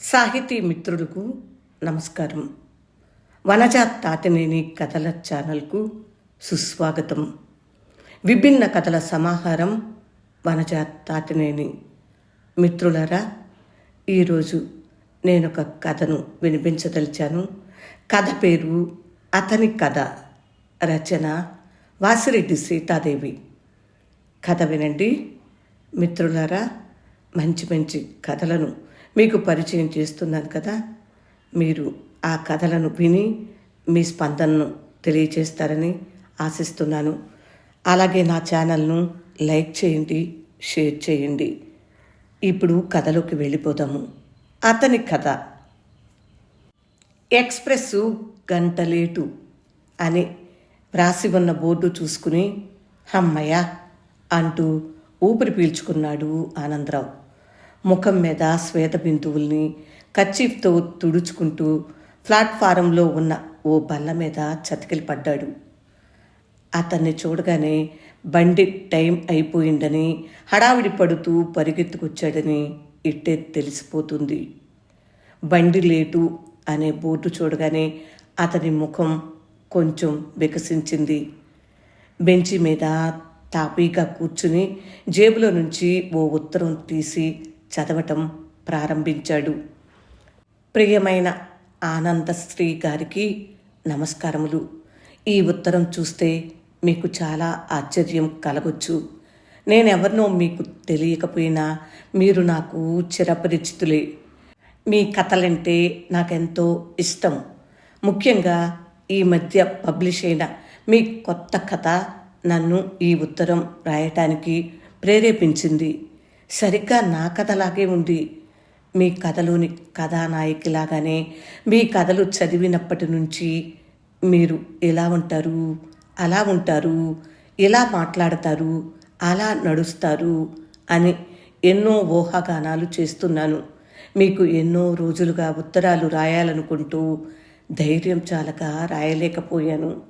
సాహితీ మిత్రులకు నమస్కారం. వనజ తాతినేని కథల ఛానల్కు సుస్వాగతం. విభిన్న కథల సమాహారం వనజ తాతినేని మిత్రులరా ఈరోజు నేను ఒక కథను వినిపించదలిచాను. కథ పేరు అతని కథ. రచన వాసిరెడ్డి సీతాదేవి. కథ వినండి. మిత్రులారా మంచి మంచి కథలను మీకు పరిచయం చేస్తున్నాను కదా. మీరు ఆ కథలను విని మీ స్పందనను తెలియచేస్తారని ఆశిస్తున్నాను. అలాగే నా ఛానల్ను లైక్ చేయండి షేర్ చేయండి. ఇప్పుడు కథలోకి వెళ్ళిపోదాము. అతని కథ. ఎక్స్ప్రెస్ గంట లేటు అని వ్రాసి ఉన్న బోర్డు చూసుకుని హమ్మయ్య అంటూ ఊపిరి పీల్చుకున్నాడు ఆనందరావు. ముఖం మీద శ్వేత బిందువుల్ని కర్చీఫ్తో తుడుచుకుంటూ ప్లాట్ఫారంలో ఉన్న ఓ బల్ల మీద చతికిలి పడ్డాడు. అతన్ని చూడగానే బండి టైం అయిపోయిందని హడావిడి పడుతూ పరిగెత్తుకొచ్చాడని ఇట్టే తెలిసిపోతుంది. బండి లేటు అనే బోర్డు చూడగానే అతని ముఖం కొంచెం వికసించింది. బెంచి మీద తాపీగా కూర్చుని జేబులో నుంచి ఓ ఉత్తరం తీసి చదవటం ప్రారంభించాడు. ప్రియమైన ఆనందశ్రీ గారికి నమస్కారములు. ఈ ఉత్తరం చూస్తే మీకు చాలా ఆశ్చర్యం కలగొచ్చు. నేనెవరినో మీకు తెలియకపోయినా మీరు నాకు చిరపరిచితులే. మీ కథలంటే నాకెంతో ఇష్టం. ముఖ్యంగా ఈ మధ్య పబ్లిష్ అయిన మీ కొత్త కథ నన్ను ఈ ఉత్తరం రాయటానికి ప్రేరేపించింది. సరిగ్గా నా కథలాగే ఉంది. మీ కథలోని కథానాయకిలాగానే మీ కథలు చదివినప్పటి నుంచి మీరు ఎలా ఉంటారు? అలా ఉంటారు? ఇలా మాట్లాడతారు? అలా నడుస్తారు? అని ఎన్నో ఊహాగానాలు చేస్తున్నాను. మీకు ఎన్నో రోజులుగా ఉత్తరాలు రాయాలనుకుంటూ ధైర్యం చాలక రాయలేకపోయాను.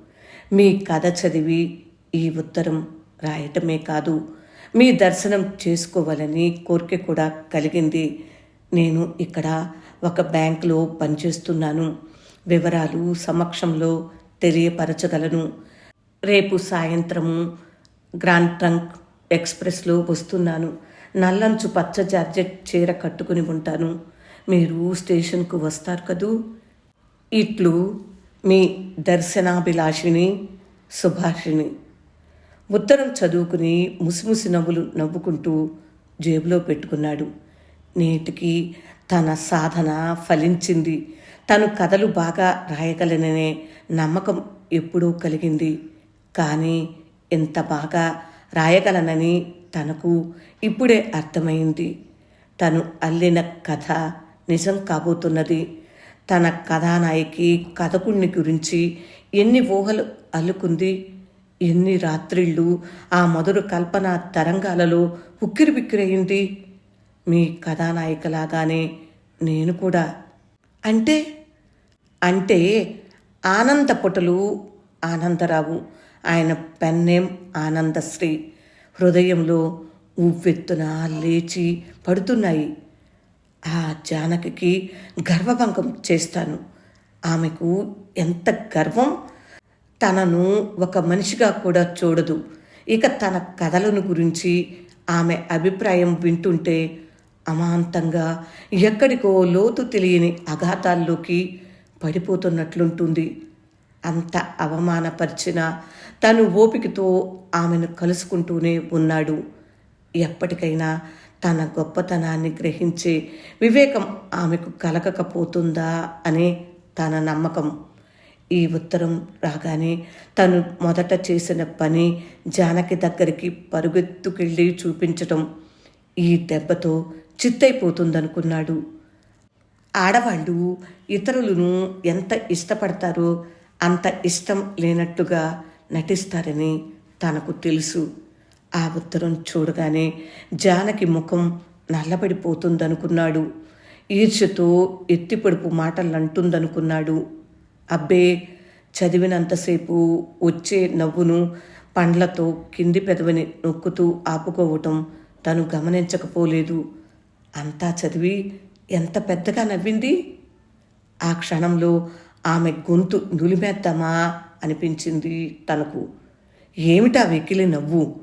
మీ కథ చదివి ఈ ఉత్తరం రాయటమే కాదు మీ దర్శనం చేసుకోవాలని కోరిక కూడా కలిగింది. నేను ఇక్కడ ఒక బ్యాంకులో పనిచేస్తున్నాను. వివరాలు సమక్షంలో తెలియపరచగలను. రేపు సాయంత్రము గ్రాండ్ ట్రంక్ ఎక్స్ప్రెస్లో వస్తున్నాను. నల్లంచు పచ్చ జార్జెట్ చీర కట్టుకుని ఉంటాను. మీరు స్టేషన్కు వస్తారు కదూ? ఇట్లు మీ దర్శనాభిలాషిని సుభాషిణి. ఉత్తరం చదువుకుని ముసిముసి నవ్వులు నవ్వుకుంటూ జేబులో పెట్టుకున్నాడు. నేటికి తన సాధన ఫలించింది. తను కథలు బాగా రాయగలననే నమ్మకం ఎప్పుడూ కలిగింది. కానీ ఎంత బాగా రాయగలనని తనకు ఇప్పుడే అర్థమైంది. తను అల్లిన కథ నిజం కాబోతున్నది. తన కథానాయకి కథకుణ్ణి గురించి ఎన్ని ఊహలు అల్లుకుంది? ఎన్ని రాత్రిళ్ళు ఆ మధుర కల్పన తరంగాలలో ఉక్కిరిబిక్కిరయింది మీ కథానాయికలాగానే నేను కూడా. అంటే? అంటే ఆనందపుటలు ఆనందరావు. ఆయన పెన్నేం ఆనందశ్రీ. హృదయంలో ఉవ్వెత్తున లేచి పడుతున్నాయి. ఆ జానకి గర్వభంగం చేస్తాను. ఆమెకు ఎంత గర్వం తనను ఒక మనిషిగా కూడా చూడదు. ఇక తన కథలను గురించి ఆమె అభిప్రాయం వింటుంటే అమాంతంగా ఎక్కడికో లోతు తెలియని అఘాతాల్లోకి పడిపోతున్నట్లుంటుంది. అంత అవమానపరిచిన తను ఓపికతో ఆమెను కలుసుకుంటూనే ఉన్నాడు. ఎప్పటికైనా తన గొప్పతనాన్ని గ్రహించే వివేకం ఆమెకు కలగకపోతుందా అనే తన నమ్మకం. ఈ ఉత్తరం రాగానే తను మొదట చేసిన పని జానకి దగ్గరికి పరుగెత్తుకెళ్ళి చూపించటం. ఈ దెబ్బతో చిత్తైపోతుందనుకున్నాడు. ఆడవాళ్ళు ఇతరులను ఎంత ఇష్టపడతారో అంత ఇష్టం లేనట్టుగా నటిస్తారని తనకు తెలుసు. ఆ ఉత్తరం చూడగానే జానకి ముఖం నల్లబడిపోతుందనుకున్నాడు. ఈర్ష్యతో ఎత్తిపొడుపు మాటలు అంటుందనుకున్నాడు అబ్బే చదివినంతసేపు వచ్చే నవ్వును పండ్లతో కింది పెదవిని నొక్కుతూ ఆపుకోవటం తను గమనించకపోలేదు. అంతా చదివి ఎంత పెద్దగా నవ్వింది? ఆ క్షణంలో ఆమె గొంతు నులిమేద్దామా అనిపించింది తనకు. ఏమిటా వెకిలి నవ్వు?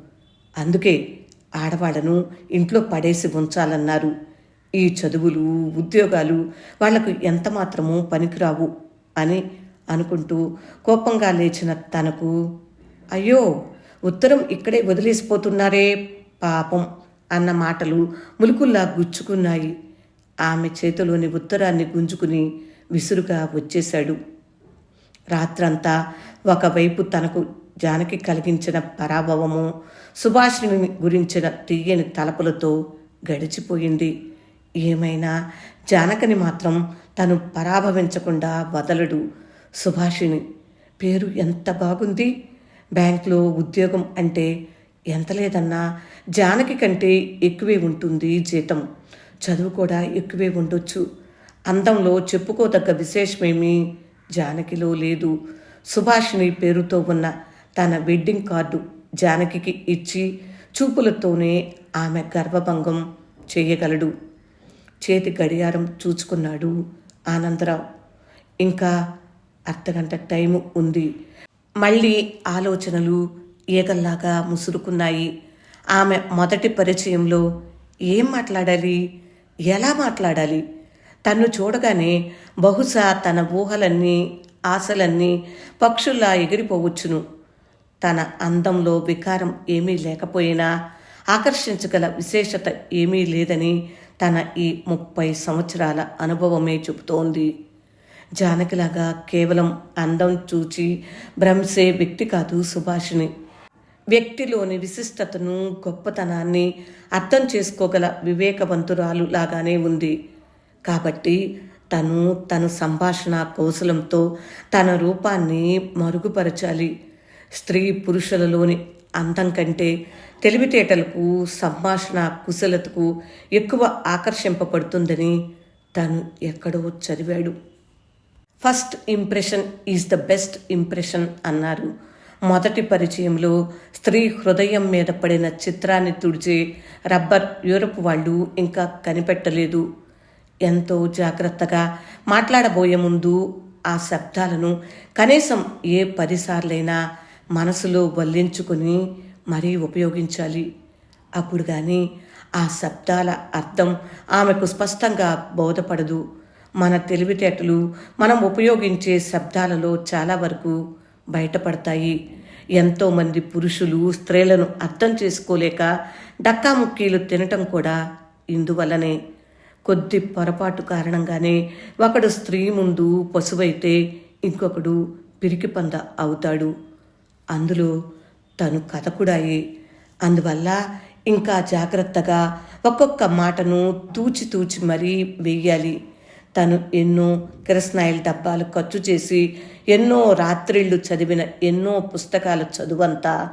అందుకే ఆడవాళ్ళను ఇంట్లో పడేసి ఉంచాలన్నారు. ఈ చదువులు ఉద్యోగాలు వాళ్ళకు ఎంత మాత్రమూ పనికిరావు. అని అనుకుంటూ కోపంగా లేచిన తనకు అయ్యో ఉత్తరం ఇక్కడే వదిలేసిపోతున్నారే పాపం అన్న మాటలు ములుకుల్లా గుచ్చుకున్నాయి. ఆమె చేతిలోని ఉత్తరాన్ని గుంజుకుని విసురుగా వచ్చేశాడు. రాత్రంతా ఒకవైపు తనకు జానకి కలిగించిన పరాభవము సుభాషిణి గురించిన తీయని తలపులతో గడిచిపోయింది. ఏమైనా జానకిని మాత్రం తను పరాభవించకుండా వదలడు. సుభాషిణి పేరు ఎంత బాగుంది? బ్యాంక్లో ఉద్యోగం అంటే ఎంత లేదన్నా జానకి కంటే ఎక్కువే ఉంటుంది జీతం. చదువు కూడా ఎక్కువే ఉండొచ్చు. అందంలో చెప్పుకోదగ్గ విశేషమేమీ జానకిలో లేదు. సుభాషిణి పేరుతో ఉన్న తన వెడ్డింగ్ కార్డు జానకికి ఇచ్చి చూపులతోనే ఆమె గర్వభంగం చేయగలడు. చేతి గడియారం చూచుకున్నాడు ఆనందరావు. ఇంకా అర్ధగంట టైం ఉంది. మళ్ళీ ఆలోచనలు ఈగల్లాగా ముసురుకున్నాయి. ఆమె మొదటి పరిచయంలో ఏం మాట్లాడాలి? ఎలా మాట్లాడాలి? తన్ను చూడగానే బహుశా తన ఊహలన్నీ ఆశలన్నీ పక్షుల్లా ఎగిరిపోవచ్చును. తన అందంలో వికారం ఏమీ లేకపోయినా ఆకర్షించగల విశేషత ఏమీ లేదని తన ఈ ముప్పై సంవత్సరాల అనుభవమే చెబుతోంది. జానకిలాగా కేవలం అందం చూచి భ్రమిసే వ్యక్తి కాదు సుభాషిణి. వ్యక్తిలోని విశిష్టతను గొప్పతనాన్ని అర్థం చేసుకోగల వివేకవంతురాలు లాగానే ఉంది. కాబట్టి తను తన సంభాషణ కౌశలంతో తన రూపాన్ని మరుగుపరచాలి. స్త్రీ పురుషులలోని అందం కంటే తెలివితేటలకు సంభాషణ కుశలతకు ఎక్కువ ఆకర్షింపబడుతుందని తను ఎక్కడో చదివాడు. First impression is the best impression అన్నారు. మొదటి పరిచయంలో స్త్రీ హృదయం మీద పడిన చిత్రాన్ని తుడిచే రబ్బర్ యూరప్ వాళ్ళు ఇంకా కనిపెట్టలేదు. ఎంతో జాగ్రత్తగా మాట్లాడబోయే ముందు ఆ శబ్దాలను కనీసం ఏ పదిసార్లైనా మనసులో వల్లించుకొని మరీ ఉపయోగించాలి. అప్పుడు కానీ ఆ శబ్దాల అర్థం ఆమెకు స్పష్టంగా బోధపడదు. మన తెలివితేటలు మనం ఉపయోగించే శబ్దాలలో చాలా వరకు బయటపడతాయి. ఎంతోమంది పురుషులు స్త్రీలను అర్థం చేసుకోలేక డక్కాముక్కీలు తినటం కూడా ఇందువల్లనే. కొద్ది పొరపాటు కారణంగానే ఒకడు స్త్రీ ముందు పశువైతే ఇంకొకడు పిరికి పంద అవుతాడు. అందులో తను కథకుడాయి అందువల్ల ఇంకా జాగ్రత్తగా ఒక్కొక్క మాటను తూచి తూచి మరీ వెయ్యాలి తను ఎన్నో కిరస్నాయిల్ డబ్బాలు ఖర్చు చేసి ఎన్నో రాత్రిళ్ళు చదివిన ఎన్నో పుస్తకాల చదువంతా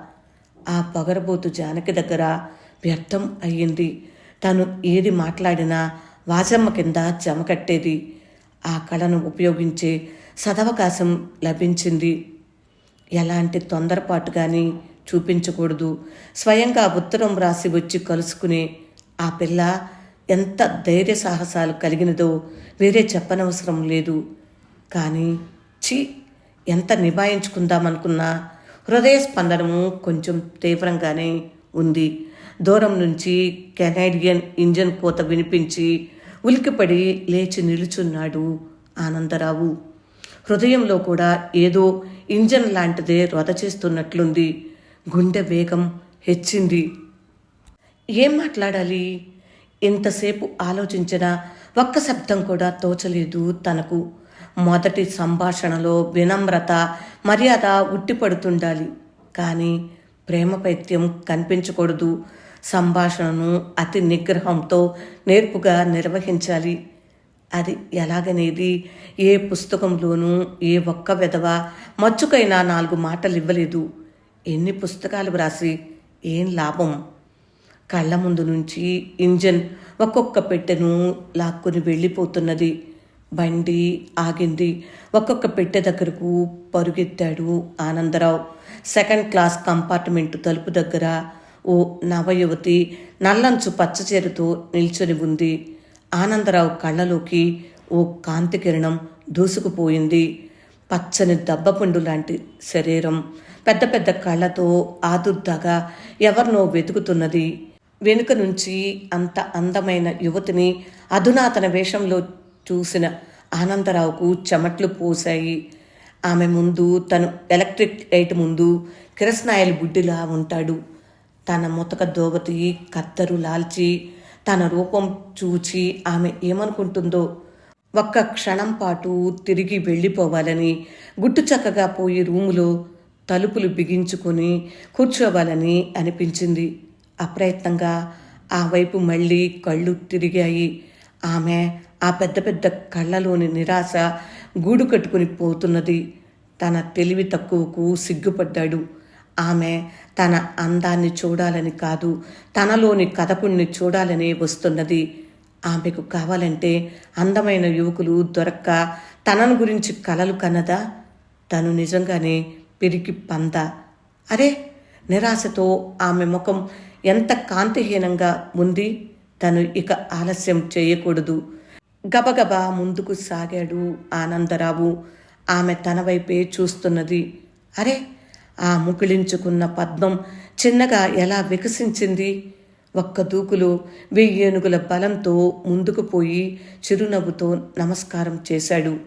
ఆ పొగరబోతు జానకి దగ్గర వ్యర్థం అయ్యింది. తను ఏది మాట్లాడినా వాజమ్మ కింద జమకట్టేది ఆ కళను ఉపయోగించే సదవకాశం లభించింది. ఎలాంటి తొందరపాటు కానీ చూపించకూడదు. స్వయంగా ఉత్తరం రాసి వచ్చి కలుసుకునే ఆ పిల్ల ఎంత ధైర్య సాహసాలు కలిగినదో వేరే చెప్పనవసరం లేదు. కానీ చి ఎంత నిభాయించుకుందామనుకున్నా హృదయ స్పందనము కొంచెం తీవ్రంగానే ఉంది. దూరం నుంచి కెనేడియన్ ఇంజన్ కోత వినిపించి ఉలికిపడి లేచి నిలుచున్నాడు ఆనందరావు. హృదయంలో కూడా ఏదో ఇంజన్ లాంటిదే రొద చేస్తున్నట్లుంది. గుండె వేగం హెచ్చింది. ఏం మాట్లాడాలి? ఇంతసేపు ఆలోచించిన ఒక్క శబ్దం కూడా తోచలేదు తనకు. మొదటి సంభాషణలో వినమ్రత మర్యాద ఉట్టిపడుతుండాలి. కానీ ప్రేమ పైత్యం కనిపించకూడదు. సంభాషణను అతి నిగ్రహంతో నేర్పుగా నిర్వహించాలి. అది ఎలాగనేది? ఏ పుస్తకంలోనూ ఏ ఒక్క విధవ మచ్చుకైనా నాలుగు మాటలు ఇవ్వలేదు ఎన్ని పుస్తకాలు వ్రాసి? ఏం లాభం? కళ్ళ ముందు నుంచి ఇంజన్ ఒక్కొక్క పెట్టెను లాక్కుని వెళ్ళిపోతున్నది. బండి ఆగింది. ఒక్కొక్క పెట్టె దగ్గరకు పరుగెత్తాడు ఆనందరావు. సెకండ్ క్లాస్ కంపార్ట్మెంట్ తలుపు దగ్గర ఓ నవయువతి నల్లంచు పచ్చచీరతో నిల్చొని ఉంది. ఆనందరావు కళ్ళలోకి ఓ కాంతి కిరణం దూసుకుపోయింది. పచ్చని దబ్బపండు లాంటి శరీరం. పెద్ద పెద్ద కళ్ళతో ఆదుర్దాగా ఎవరినో వెతుకుతున్నది. వెనుక నుంచి అంత అందమైన యువతిని అధునాతన వేషంలో చూసిన ఆనందరావుకు చెమట్లు పోశాయి. ఆమె ముందు తను ఎలక్ట్రిక్ లైట్ ముందు కిరసనాయలు బుడ్డిలా ఉంటాడు. తన ముతక దోగతి కత్తరు లాల్చి తన రూపం చూచి ఆమె ఏమనుకుంటుందో ఒక్క క్షణం పాటు తిరిగి వెళ్ళిపోవాలని గుట్టు చక్కగా పోయి రూములో తలుపులు బిగించుకొని కూర్చోవాలని అనిపించింది. అప్రయత్నంగా ఆ వైపు మళ్ళీ కళ్ళు తిరిగాయి. ఆమె ఆ పెద్ద పెద్ద కళ్ళలోని నిరాశ గూడు కట్టుకుని పోతున్నది. తన తెలివి తక్కువకు సిగ్గుపడ్డాడు. ఆమె తన అందాన్ని చూడాలని కాదు తనలోని కథకుణ్ణి చూడాలని వస్తున్నది. ఆమెకు కావాలంటే అందమైన యువకులు దొరక్క తనను గురించి కలలు కన్నదా? తను నిజంగానే పిరికి పంద. అరే నిరాశతో ఆమె ముఖం ఎంత కాంతిహీనంగా ఉంది. తను ఇక ఆలస్యం చేయకూడదు. గబగబా ముందుకు సాగాడు ఆనందరావు. ఆమె తన వైపే చూస్తున్నది. అరే ఆ ముకుళించుకున్న పద్మం చిన్నగా ఎలా వికసించింది? ఒక్క దూకులో వెయ్యి ఏనుగుల బలంతో ముందుకు పోయి చిరునవ్వుతో నమస్కారం చేశాడు.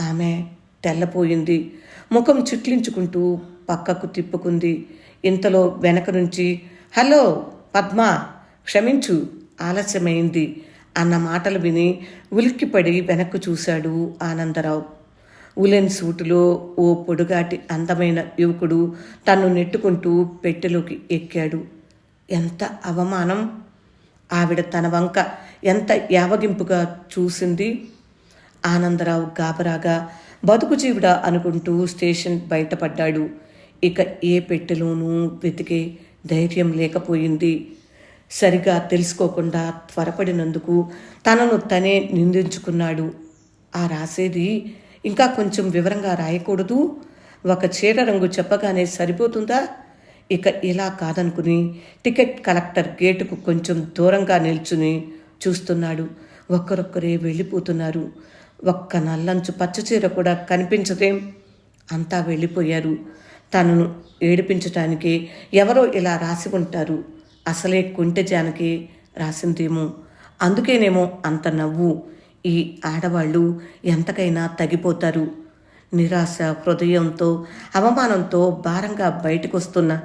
ఆమె తెల్లపోయింది. ముఖం చిట్లించుకుంటూ పక్కకు తిప్పుకుంది. ఇంతలో వెనక నుంచి హలో పద్మ క్షమించు ఆలస్యమైంది అన్న మాటలు విని ఉలిక్కిపడి వెనక్కు చూశాడు ఆనందరావు. ఉలెన్ సూటులో ఓ పొడుగాటి అందమైన యువకుడు తను నెట్టుకుంటూ పెట్టెలోకి ఎక్కాడు. ఎంత అవమానం! ఆవిడ తన వంక ఎంత యావగింపుగా చూసింది. ఆనందరావు గాబరాగా బతుకు జీవుడ అనుకుంటూ స్టేషన్ బయటపడ్డాడు. ఇక ఏ పెట్టెలోనూ వెతికే ధైర్యం లేకపోయింది. సరిగా తెలుసుకోకుండా త్వరపడినందుకు తనను తనే నిందించుకున్నాడు. ఆ రాసేది ఇంకా కొంచెం వివరంగా రాయకూడదు. ఒక చీర రంగు చెప్పగానే సరిపోతుందా? ఇక ఇలా కాదనుకుని టికెట్ కలెక్టర్ గేటుకు కొంచెం దూరంగా నిల్చుని చూస్తున్నాడు. ఒక్కరొక్కరే వెళ్ళిపోతున్నారు. ఒక్క నల్లంచు పచ్చచీర కూడా కనిపించదేం? అంతా వెళ్ళిపోయారు. తనను ఏడిపించటానికి ఎవరో ఇలా రాసి ఉంటారు. అసలే కుంటె జానకి రాసిందేమో. అందుకేనేమో అంత నవ్వు. ఈ ఆడవాళ్ళు ఎంతకైనా తగిపోతారు నిరాశ హృదయంతో అవమానంతో భారంగా బయటకొస్తున్న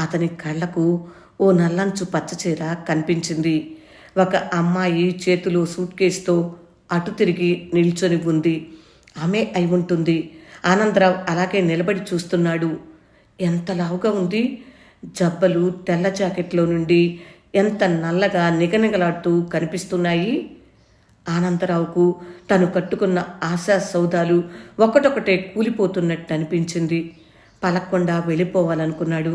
అతని కళ్ళకు ఓ నల్లంచు పచ్చచీర కనిపించింది. ఒక అమ్మాయి చేతిలో సూట్ కేసుతో అటు తిరిగి నిల్చొని ఉంది. ఆమె అయి ఉంటుంది. ఆనందరావు అలాగే నిలబడి చూస్తున్నాడు. ఎంత లావుగా ఉంది. జబ్బలు తెల్ల జాకెట్లో నుండి ఎంత నల్లగా నిగనిగలాడుతూ కనిపిస్తున్నాయి. ఆనందరావుకు తను కట్టుకున్న ఆశా సౌదాలు ఒకటొకటే కూలిపోతున్నట్టు అనిపించింది. పలక్కుండా వెళ్ళిపోవాలనుకున్నాడు.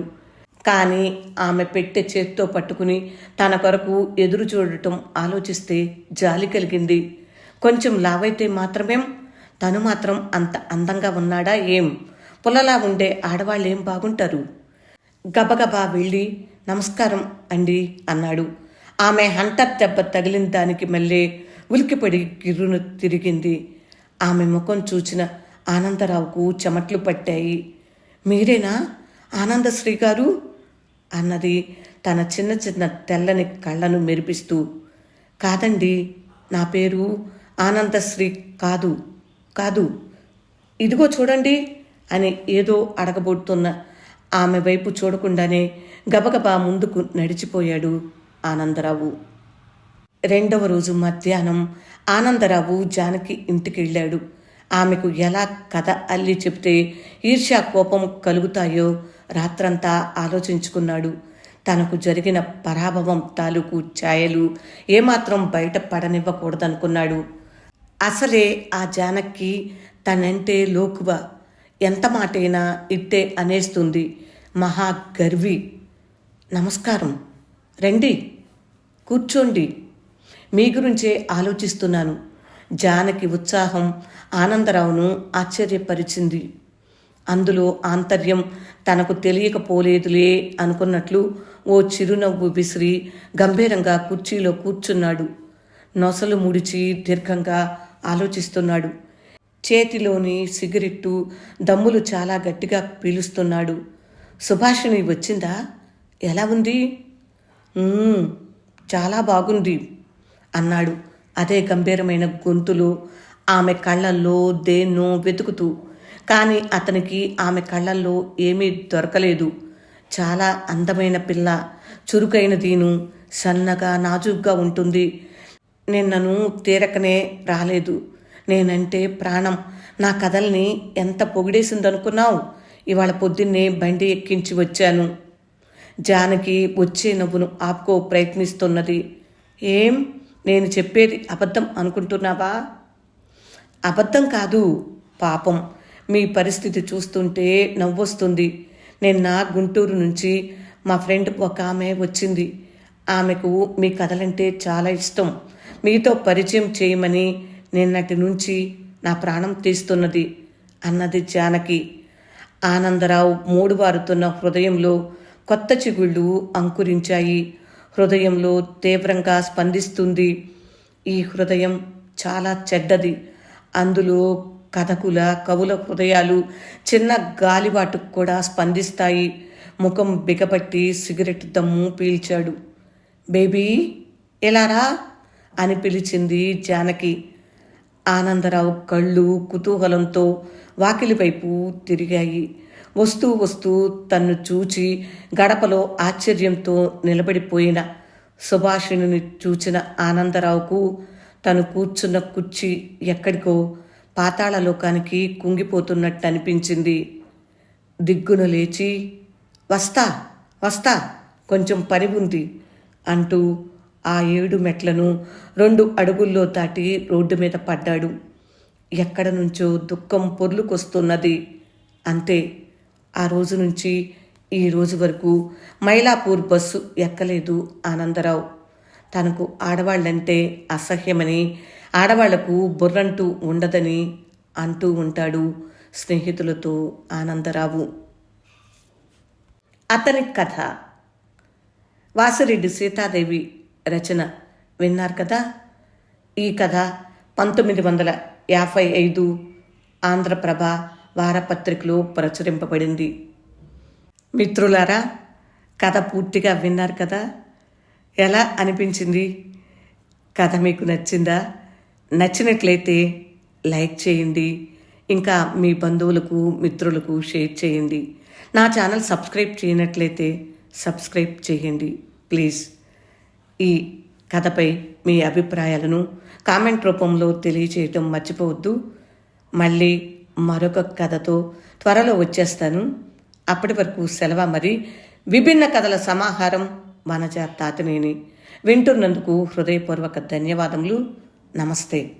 కానీ ఆమె పెట్టె చేత్తో పట్టుకుని తన కొరకు ఎదురు చూడటం ఆలోచిస్తే జాలి కలిగింది. కొంచెం లావైతే మాత్రమేం? తను మాత్రం అంత అందంగా ఉన్నాడా ఏం? పుల్లలా ఉండే ఆడవాళ్ళు ఏం బాగుంటారు? గబగబా వెళ్ళి నమస్కారం అండి అన్నాడు. ఆమె హంటర్ దెబ్బ తగిలిన దానికి మళ్ళీ ఉలికిపడి గిర్రును తిరిగింది. ఆమె ముఖం చూచిన ఆనందరావుకు చెమట్లు పట్టాయి. మీరేనా ఆనందశ్రీ గారు? అన్నది తన చిన్న చిన్న తెల్లని కళ్ళను మెరిపిస్తూ. కాదండి నా పేరు ఆనందశ్రీ కాదు కాదు. ఇదిగో చూడండి అని ఏదో అడగబోతున్న ఆమె వైపు చూడకుండానే గబగబా ముందుకు నడిచిపోయాడు ఆనందరావు. రెండవ రోజు మధ్యాహ్నం ఆనందరావు జానకి ఇంటికి వెళ్ళాడు ఆమెకు ఎలా కథ అల్లి చెప్తే ఈర్ష్యా కోపం కలుగుతాయో రాత్రంతా ఆలోచించుకున్నాడు. తనకు జరిగిన పరాభవం తాలూకు ఛాయలు ఏమాత్రం బయట పడనివ్వకూడదనుకున్నాడు. అసలే ఆ జానక్కి తనంటే లోకువ. ఎంత మాటైనా ఇట్టే అనేస్తుంది మహా గర్వి నమస్కారం. రండి. కూర్చోండి. మీ గురించే ఆలోచిస్తున్నాను. జానకి ఉత్సాహం ఆనందరావును ఆశ్చర్యపరిచింది. అందులో ఆంతర్యం తనకు తెలియకపోలేదులే అనుకున్నట్లు ఓ చిరునవ్వు విసిరి గంభీరంగా కుర్చీలో కూర్చున్నాడు. నొసలు ముడిచి దీర్ఘంగా ఆలోచిస్తున్నాడు. చేతిలోని సిగరెట్టు దమ్ములు చాలా గట్టిగా పీలుస్తున్నాడు. సుభాషిణి వచ్చిందా? ఎలా ఉంది? చాలా బాగుంది. అన్నాడు. అదే గంభీరమైన గొంతులో ఆమె కళ్ళల్లో దేన్నో వెతుకుతూ. కానీ అతనికి ఆమె కళ్ళల్లో ఏమీ దొరకలేదు. చాలా అందమైన పిల్ల చురుకైన దీను సన్నగా నాజుగ్గా ఉంటుంది. నిన్నను తీరకనే రాలేదు. నేనంటే ప్రాణం. నా కథల్ని ఎంత పొగిడేసిందనుకున్నావు? ఇవాళ పొద్దున్నే బండి ఎక్కించి వచ్చాను. జానకి వచ్చే నవ్వును ఆపుకో ప్రయత్నిస్తున్నది. ఏం? నేను చెప్పేది అబద్ధం అనుకుంటున్నావా? అబద్ధం కాదు పాపం. మీ పరిస్థితి చూస్తుంటే నవ్వొస్తుంది. నిన్న గుంటూరు నుంచి మా ఫ్రెండ్ ఒక ఆమె వచ్చింది. ఆమెకు మీ కథలంటే చాలా ఇష్టం. మీతో పరిచయం చేయమని నిన్నటి నుంచి నా ప్రాణం తీస్తున్నది అన్నది జానకి. ఆనందరావు మూడు వారుతున్న హృదయంలో కొత్త చిగుళ్ళు అంకురించాయి. హృదయంలో తీవ్రంగా స్పందిస్తుంది. ఈ హృదయం చాలా చెడ్డది. అందులో కథకుల కవుల హృదయాలు చిన్న గాలివాటుకు కూడా స్పందిస్తాయి. ముఖం బిగపట్టి సిగరెట్ దమ్ము పీల్చాడు. బేబీ ఎలారా అని పిలిచింది జానకి. ఆనందరావు కళ్ళు కుతూహలంతో వాకిలి వైపు తిరిగాయి. వస్తూ వస్తూ తన్ను చూచి గడపలో ఆశ్చర్యంతో నిలబడిపోయిన సుభాషిణిని చూచిన ఆనందరావుకు తను కూర్చున్న కుర్చీ ఎక్కడికో పాతాళలోకానికి కుంగిపోతున్నట్టు అనిపించింది దిగ్గున లేచి వస్తా వస్తా కొంచెం పని ఉంది అంటూ ఆ ఏడు మెట్లను రెండు అడుగుల్లో దాటి రోడ్డు మీద పడ్డాడు. ఎక్కడ నుంచో దుఃఖం పొర్లుకొస్తున్నది అంతే. ఆ రోజు నుంచి ఈ రోజు వరకు మైలాపూర్ బస్సు ఎక్కలేదు ఆనందరావు. తనకు ఆడవాళ్ళంటే అసహ్యమని ఆడవాళ్ళకు బుర్రంటూ ఉండదని అంటూ ఉంటాడు స్నేహితులతో ఆనందరావు. అతని కథ. వాసిరెడ్డి సీతాదేవి రచన విన్నారు కదా? ఈ కథ పంతొమ్మిది వందల యాభై ఐదు ఆంధ్రప్రభ వారపత్రికలో ప్రచురింపబడింది. మిత్రులారా కథ పూర్తిగా విన్నారు కదా? ఎలా అనిపించింది? కథ మీకు నచ్చిందా? నచ్చినట్లయితే లైక్ చేయండి. ఇంకా మీ బంధువులకు మిత్రులకు షేర్ చేయండి. నా ఛానల్ సబ్స్క్రైబ్ చేయనట్లయితే సబ్స్క్రైబ్ చేయండి ప్లీజ్. ఈ కథపై మీ అభిప్రాయాలను కామెంట్ రూపంలో తెలియచేయటం మర్చిపోవద్దు. మళ్ళీ మరొక కథతో త్వరలో వచ్చేస్తాను. అప్పటి వరకు సెలవ మరి విభిన్న కథల సమాహారం మనజ తాతనేని వింటున్నందుకు హృదయపూర్వక ధన్యవాదములు. నమస్తే.